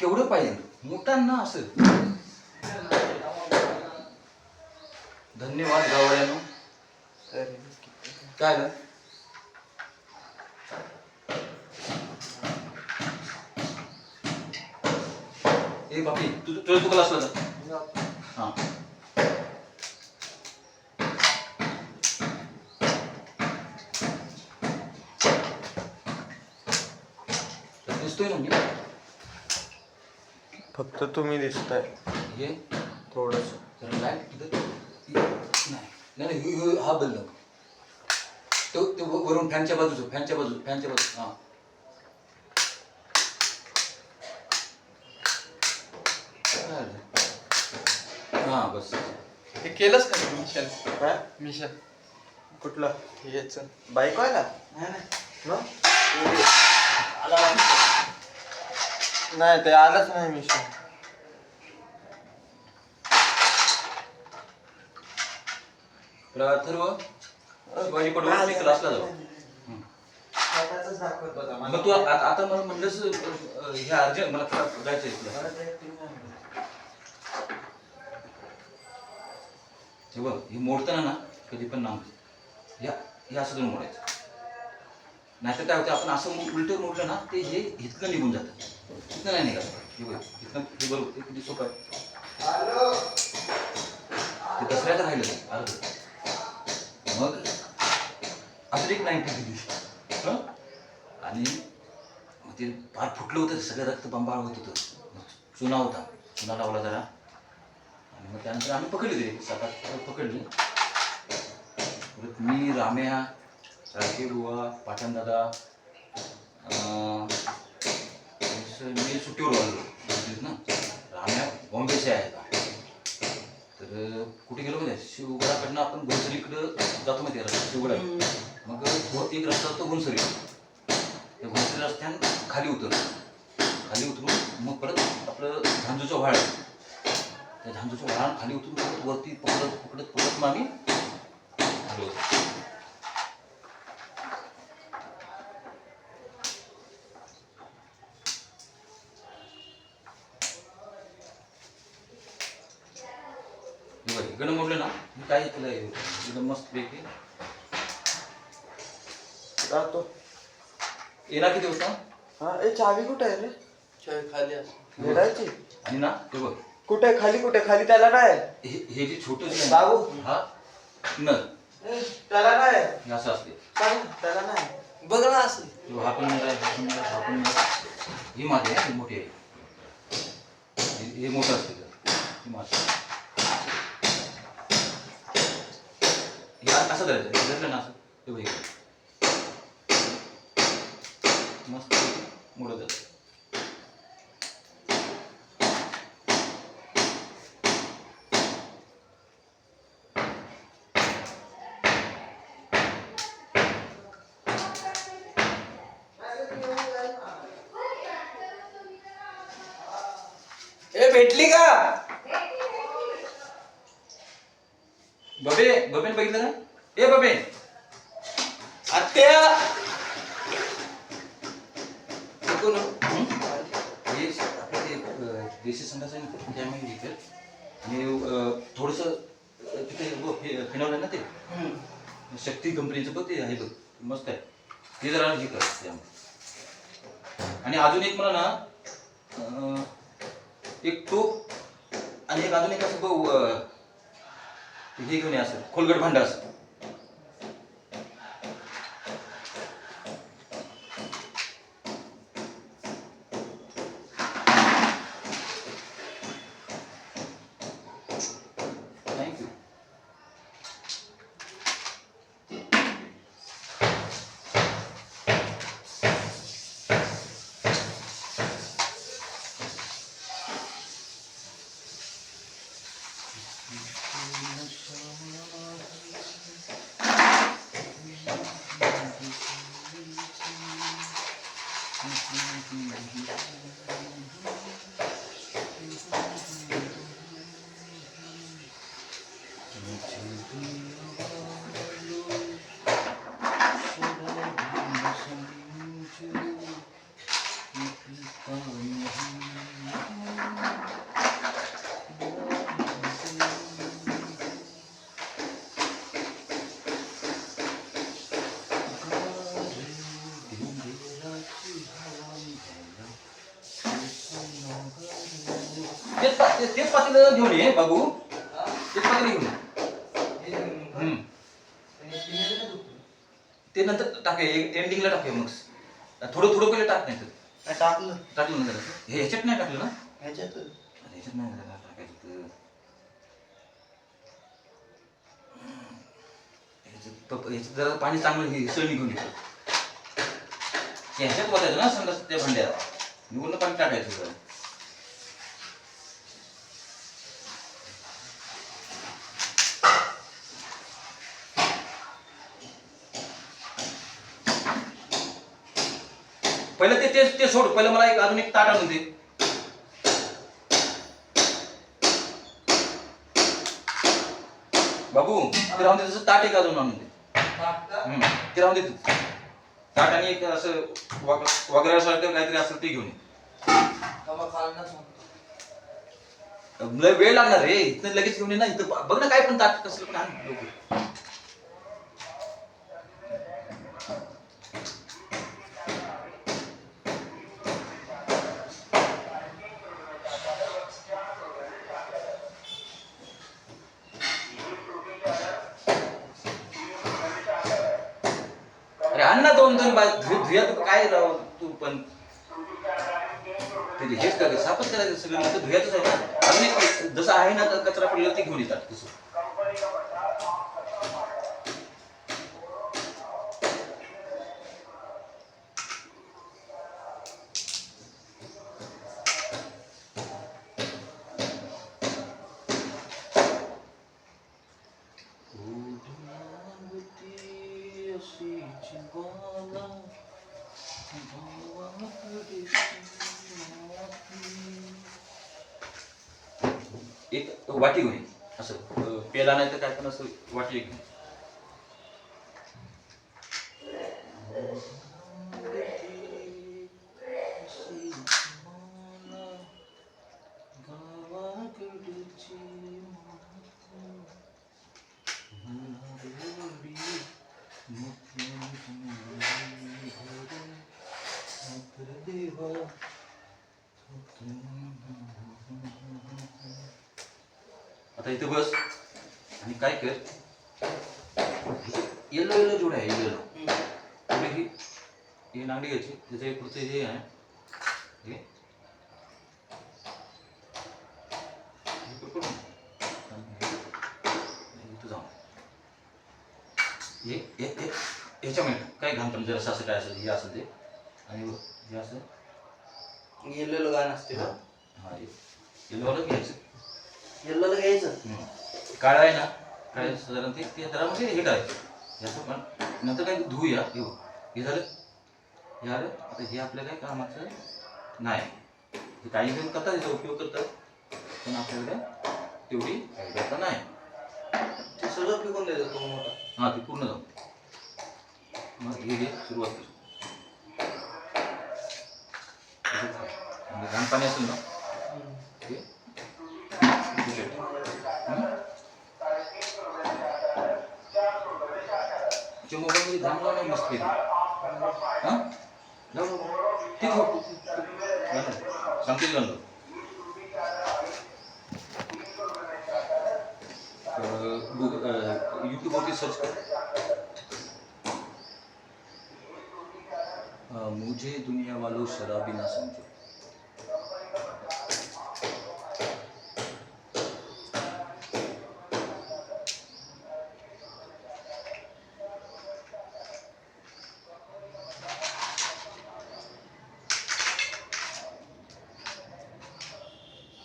तेवढं पाहिजे. मोठ्यांना असं. धन्यवाद गावड्यानो काय ना ए बापी तुझं तुझं तू असलं ना हां तर दिसतोय ना मी फक्त तुम्ही दिसताय. हे थोडस. जरा लाइट तिथं नाही नाही हा बल्ब तो ते व- वरून फॅनच्या बाजूचं फॅनच्या बाजू फॅनच्या बाजू हां. हां बस. हे केलंच का मिशन काय? मिशन कुठलं? याच. बाईक व्हायला नाही. नाही मग? नाही ते आलंच नाही मिशन तर अथर्व शिवाजी पडवळ क्लासला जाऊ. मग तू आ- आता मला म्हणलंस अं, हे अर्जंट मला हे बघ हे मोडताना ना कधी पण नाम या हे असं करून मोडायचं. नाहीतर काय होतं आपण असं उलट मोडलं ना ते हे इथनं निघून जातं. इथनं नाही निघालं हे बघ इथनं हे बरोबर ते किती सोपं आहे. ते दसऱ्याचं राहिलं अर्ध. मग अजून एक नाईन्टी दिली? आणि मग ते फार फुटलं होतं सगळं रक्त बंबाळ होत होतं. चुना होता. चुना लावला जरा. आणि मग त्यानंतर आम्ही पकडले ते. सात आठ पकडली. परत मी राम्या बुवा पाटणदादा मी सुट्टीवर आलो. ना राम्या बॉम्बेचे आहेत. तर कुठे गेलो माहिती आहे? शिवगडाकडनं आपण घोसरीकडं जातो माहिती आहे शिवगडा मग घो- एक रस्ता होतो घोनसरी त्या घोनसरी रस्त्यानं खाली उतर खाली उतरून मग परत आपलं झांजूचं व्हाळ. त्या झांजूच्या व्हाळानं खाली उतरून परत वरती पकडत पकडत पकडत मग आम्ही आलो होतो. हे बघ, इकडं मोडलं ना मी काय केलं एकदम मस्त पैकी जातो येणार किती वाजता? हा ए चावी कुठे आहे रे? चाय खाली असं. भेटायची आणि ना हे बघ. कुठे खाली कुठे खाली त्याला नाही हे हे जे छोटं बाबू. ना, हा? न. त्याला नाही हे असं असते सांग, त्याला नाही बघ ना असं. तो हा पण हा पण हा पण. ही माझी आहे ही मोठी आहे. हे- हे मोठं असते ही माझी असं धरायचं हे धरलं ना असं. हे बघ इकडे. मस्त मोडत जातं ए भेटली का? बबे बबेन बघितलं ना ए बबे. आत्या. हं? हे आपलं ते देशी संडास आहे ना ते आम्ही घेतलं आणि थोडंसं तिथे बघ हे ना ते. शक्ती कंपनीचं बघ ते आहे बघ मस्त आहे. ते जरा हे कर आणि अजून एक मला ना अं, एक टोप आणि एक अजून एक असं बघ अं, हे घेऊन ये असं खोलगट भांड असं. तेच तेच पातेलं घेऊन ये बाबू तेच पातेलं घेऊन ये हम्म. ते नंतर टाकूया एंडिंगला टाकूया मग. थोडं थोडं पहिले टाक नाही तर टाकलं. टाकलं ना जरा. हे ह्याच्यात नाही टाकलं ना? ह्याच्यात. अरे ह्याच्यात नाही जरा टाकायचं ह्याच्यात प- ह्याच्यात जरा पाणी चांगलं हे सळ निघून येतं. ह्याच्यात वाटायचं ना समजा त्या भांड्यात निघून पाणी टाकायचं जरा. पहिलं ते ते- ते सोड. पहिलं मला एक अजून एक ताट आणून दे. बाबू ते राहून दे तसं. ताट एक अजून आणून दे. हम्म, ते राहून दे तू. ताट आणि एक असं वाग वगैरेसारखं काहीतरी असेल ते घेऊन ये. लय वेळ लागणार रे. इथं लगेच घेऊन ये ना. इथं बघ ना काय पण ताट कसलं पण आण. दोन दोन बाय धुया तू काय राव तू पण? ते हेच का सापच करायचं सगळं नंतर धुयाच आहे ना अजून एक जसं आहे ना तर कचरा पडलेला ते घेऊन येतात तसं. एक वाटी घेऊन असं पेला नाही तर काय पण असं वाटी एक घेऊन ये. आता इथे बस आणि काय कर येलो येलो जोड आहे येलो पुढे ही ही नांगडी घ्यायची त्याचं एक पुढचं हे आहे हे हे पकडून. आणि हे इथं जाऊन हे ह्याच्यामध्ये काय घालतो जरा असं काय असेल हे असेल ते? आणि हे असं? गेलेलं गाणं असते का? हा. हे येलोवालं घ्यायचं. गेलेलं घ्यायचं. काळं आहे ना? काय साधारण ते ते जरा म्हणजे हे करायचं याचं पण. नंतर काय हे बघ. हे झालं. हे आलं. आता हे आपल्या काय कामाचं? नाही. काही जण करतात याचा उपयोग करतात. पण आपल्याकडे तेवढी आता नाही. ते सगळं पिकून द्यायचं तो मोठा. हां ते पूर्ण जाऊ मग हे घे सुरुवात कर असं खा. म्हणजे घाण पाणी असेल ना ते तिथे ठेव. हं? तुझ्या मोबाईलमध्ये घाण लावणार मस्त पैकी. हां? लाव, लाव, लाव. ते ठेव, ते ठेव, ते ठेव. घाल. सांगते घाल लाव. अं, गुग- अं, सर्च कर. मुझे दुनिया वालों शराबी ना समझो।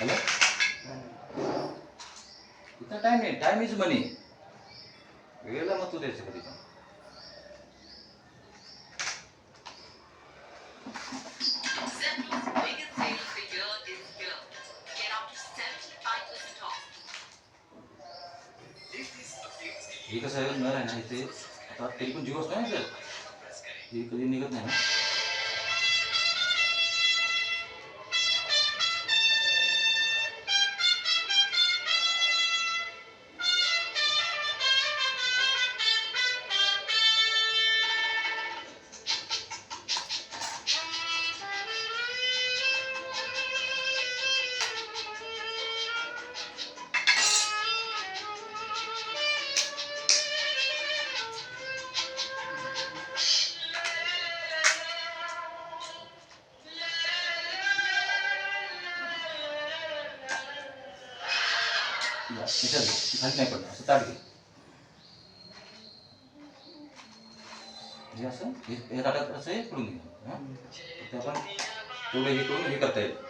हॅलो इतना टाइम नाही टाइम इज मनी वेळेला मग तू द्यायचं कधी. याच्यात घे. खाली नाही पडणार. असं ताट घे. म्हणजे हे असं हे ताटात असं हे करून घे. आपण तेवढं हे करून हे करता येईल.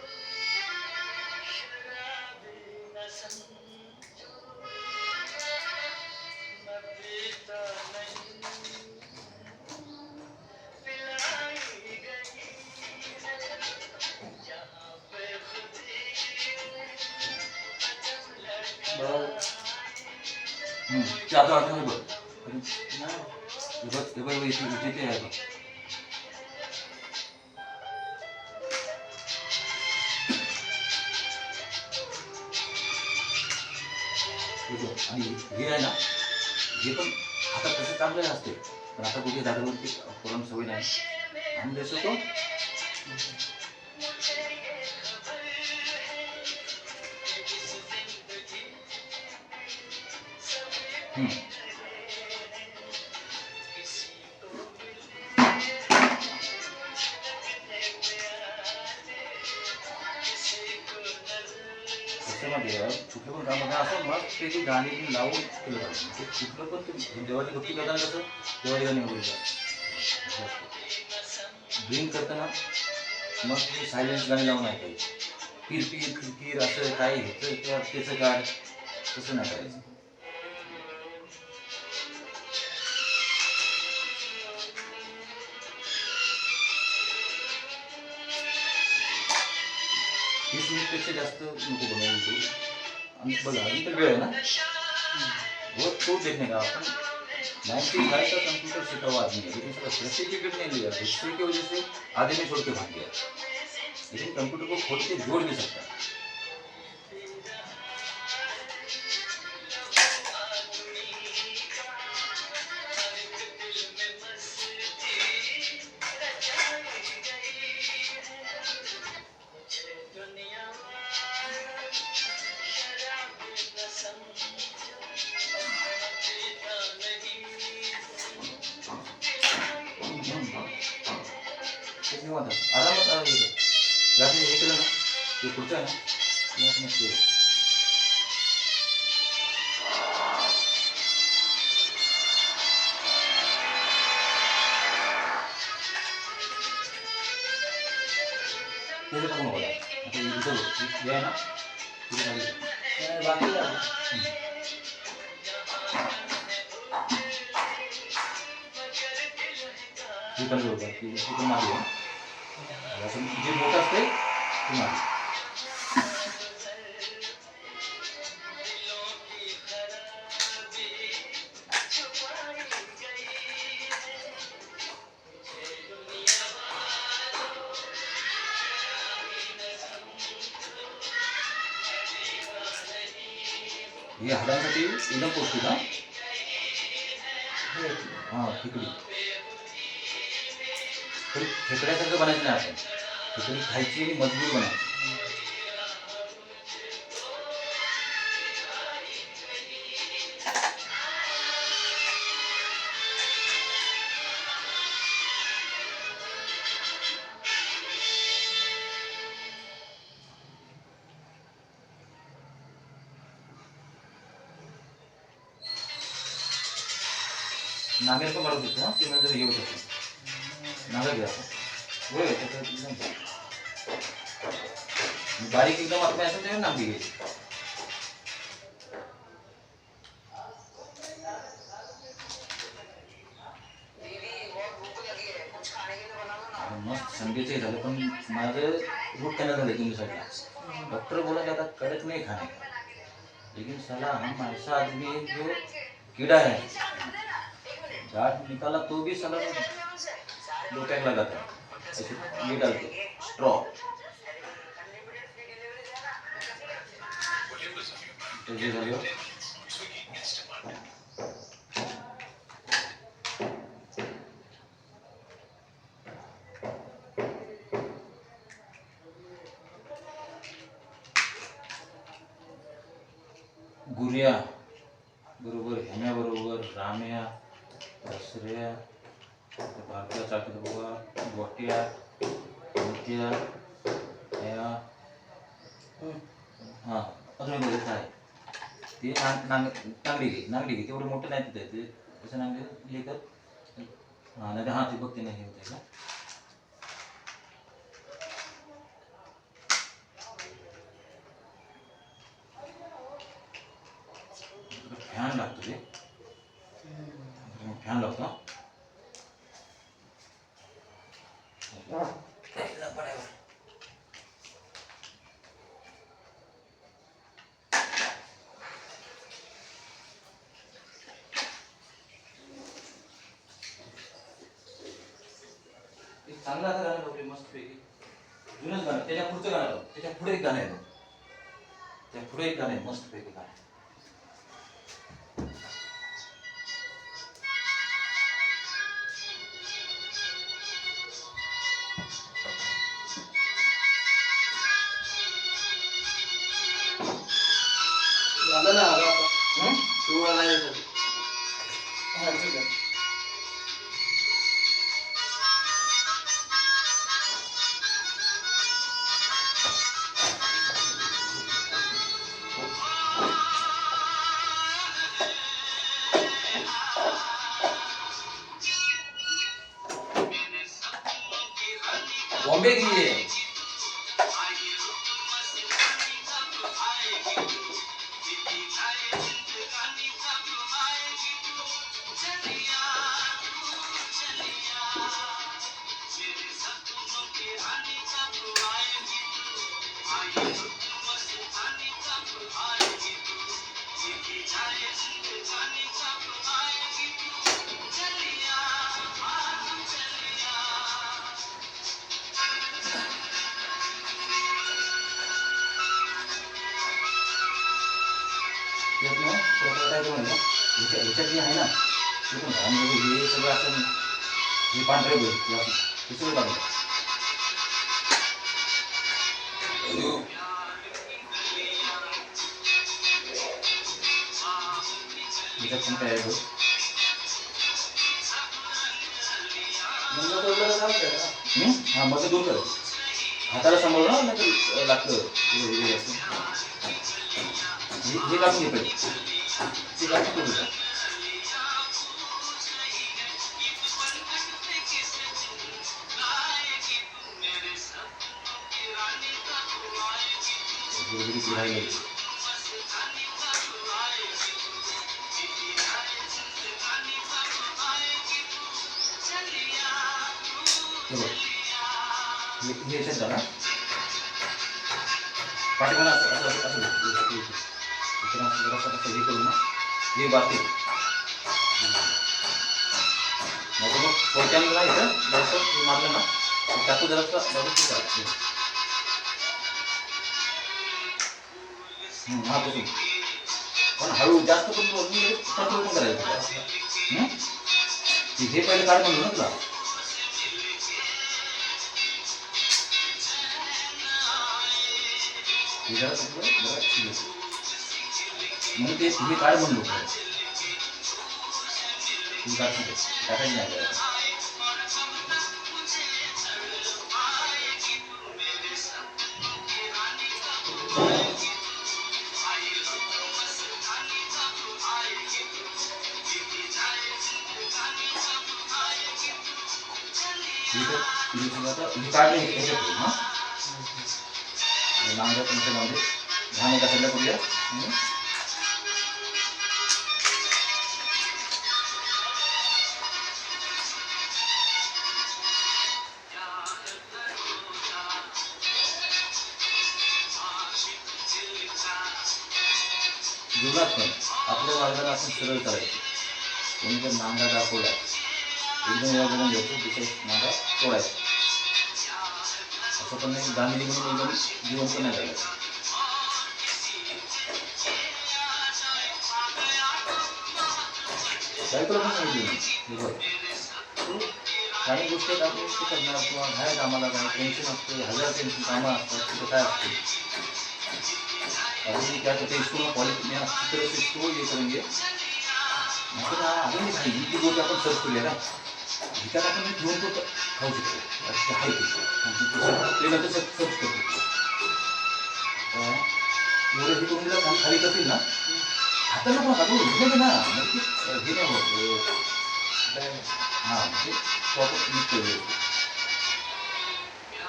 आता आता हे बघ. हे बघ हे बघ इथे इथे ते आहे बघ. हे आणि हे आहे ना हे पण आता तसं चांगलं असते पण आता कुठे झाडावरती करून सवय नाही. आणि जसं तो कसं माहिती पण असं मग ते ती गाणी लावून केलं ते कुठलं पण म्हणजे देवाची भक्ती करताना कसं? देवाची गाणी वगैरे ड्रिंक करताना मग ते सायलेन्स गाणी लावून ऐकायची. पीर पीर असं काय ह्याचं त्याचं काय तसं नाही करायचं तीस मिनिटपेक्षा जास्त नको बनवून तू आणि बघा अजून वेळ आहे ना? वो तो देखने का अपन नाइन्टी फाइव का कंप्यूटर सीखा हुआ आदमी है लेकिन सर्टिफिकेट नहीं लिया हिस्ट्री की वजह से आधे छोड़ के भाग गया। लेकिन कंप्यूटर को खोद के जोड़ भी सकता त्याचं टाकू नको आता. आता हे इथं बघ. हे आहे ना इथे खाली एकदम पौष्टिक हा हां खिचडी तरी खेकड्यासारखं बनायचं नाही आपण खिचडी खायची आणि मजबूत बनायची संडेचे झालं, पण माझं रूट कॅनल झालं साईडला डॉक्टर बोला जाता कडक नहीं खाने का लेकिन साला हम ऐसा आदमी है जो कीड़ा है गांठ निकाला तो भी साला दो टैग लगाता है ये डालते स्ट्रॉ तो ये රාමය ඇස්රය පාර්ය චකිතපුවා ගොටිය මුතිය එයා අතුරින් දෙතයි තිය නගරිගේ නගරිගේ තිවුරු මොට නැතිද ඔස නග ලියක ආ නැද හා තිබක් තියෙන හේතු එක चांगलं आता गाणं लावले मस्त पैकी जुनच गाणं. त्याच्या पुढचं गाणं लाव त्याच्या पुढे एक गाणं आहे बघ. त्या पुढे एक गाणं आहे. मस्त पैकी गाणं त्यात ना प्रकार काय म्हणलं ह्याच्या ह्याच्यात जे आहे ना ते पण आणि हे सगळं असं हे पांढरे बघ हे सगळं ह्याच्यात पण काय आहे. हं? मग कर हाताला सांभाळू ना तर लागतं असं. हे हे काढून घे पहिले ते काढून ठेवू नका. गुरुगिरी ती राहिली. हे बघ. हे हे याच्यात झाला पाठीमाला असं असं असं असं हे- असं जरासं हे करू ना हे बाकी मग मग पोट्यानं नाही जरासं मारलं ना ते जरासं व्यवस्थित झालं. हा तसं पण हळू जास्त पण म्हणजे कंट्रोल पण करायचं. हे पहिले काढ म्हणलं ना तुला. हे जरा म्हणून ते तुम्ही काय म्हणलो हे काढ नाही काढले नांगर तुमच्या घाण एका करूया. जीवनात पण आपल्या मार्गाला आपण सरळ करायचं कोणी जर नांगा दाखवला एकदम या जण घ्यायचं दुसरं नांगा तोडायचा असं पण नाही गांधी म्हणून एकदम जीवन पण नाही करायचं काही तुला पण सांगितलं मी. हे बघ. तू काही गोष्टी आपण गोष्टी करणार किंवा बाहेर कामाला काय टेन्शन असते हजार टेन्शन कामं असतात तिथं काय असते अभी क्या कहते हैं इसको ना क्वालिटी में अच्छी तरह से इसको ये करेंगे मतलब ही गोष्ट आपण सर्च करूया का ह्याच्यात आपण घेऊन तो खाऊ शकतो असं आहे ते. नंतर सर्च करतो अं, एवढं हे करून दिलं खाली करतील ना हाताला पण हातून उचलत ना हे नाही होत हां म्हणजे प्रॉपर निघतो व्यवस्थित.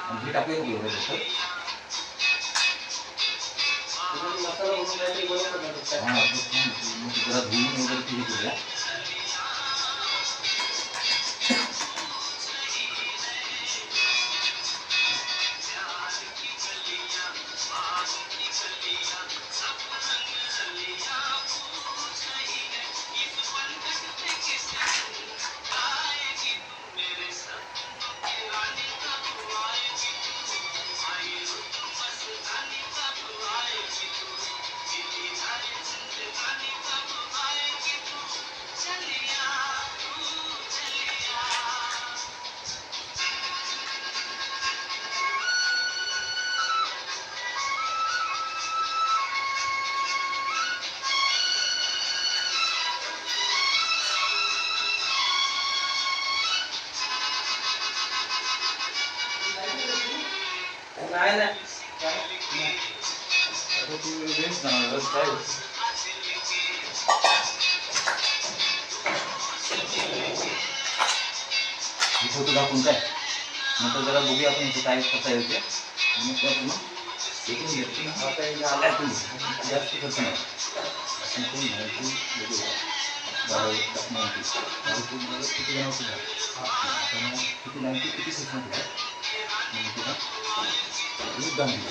आणि हे टाकूया एवढं करून उचलायची गोष्ट भरून नंतर जरा बघूया आपण इथे काय करता येते आणि मग त्यात मग एकूण घेतली आता हे झालं आहे तुम्ही जास्त खर्च नाही आपण कोण माहिती बघूया बारा एक तास माहिती माहिती मला किती जण होती आता मग किती माहिती किती खर्च होती मग तुला एक दाम दिलं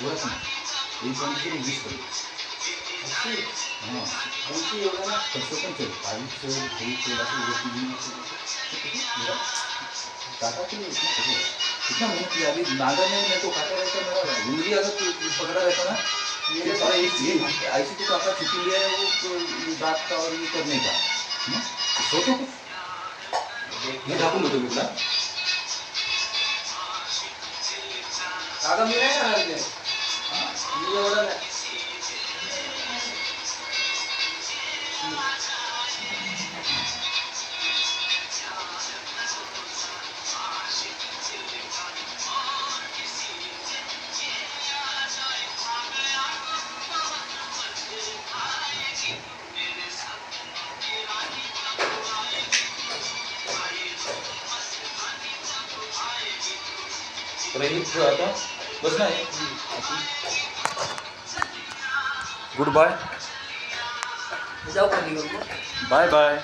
एवढंच नाही एक दाम केली वीस करू हां आमची एवढं ना कसं पण चल बावीस चल तेवीस चल असं गोष्टी घेऊन असं काका के कितना मेहनत किया अभी नागर में मेरे को काका रहता मेरा उंगली अगर तू पकड़ा रहता ना ये सारा ये ऐसे तो काका छुट्टी लिया है वो तो का और ये करने का हम्म? सोचो कुछ मैं देतो मी तुला अगं मी नाही मी एवढं नाही आता बस ना. गुड बाय जाऊ का? Bye bye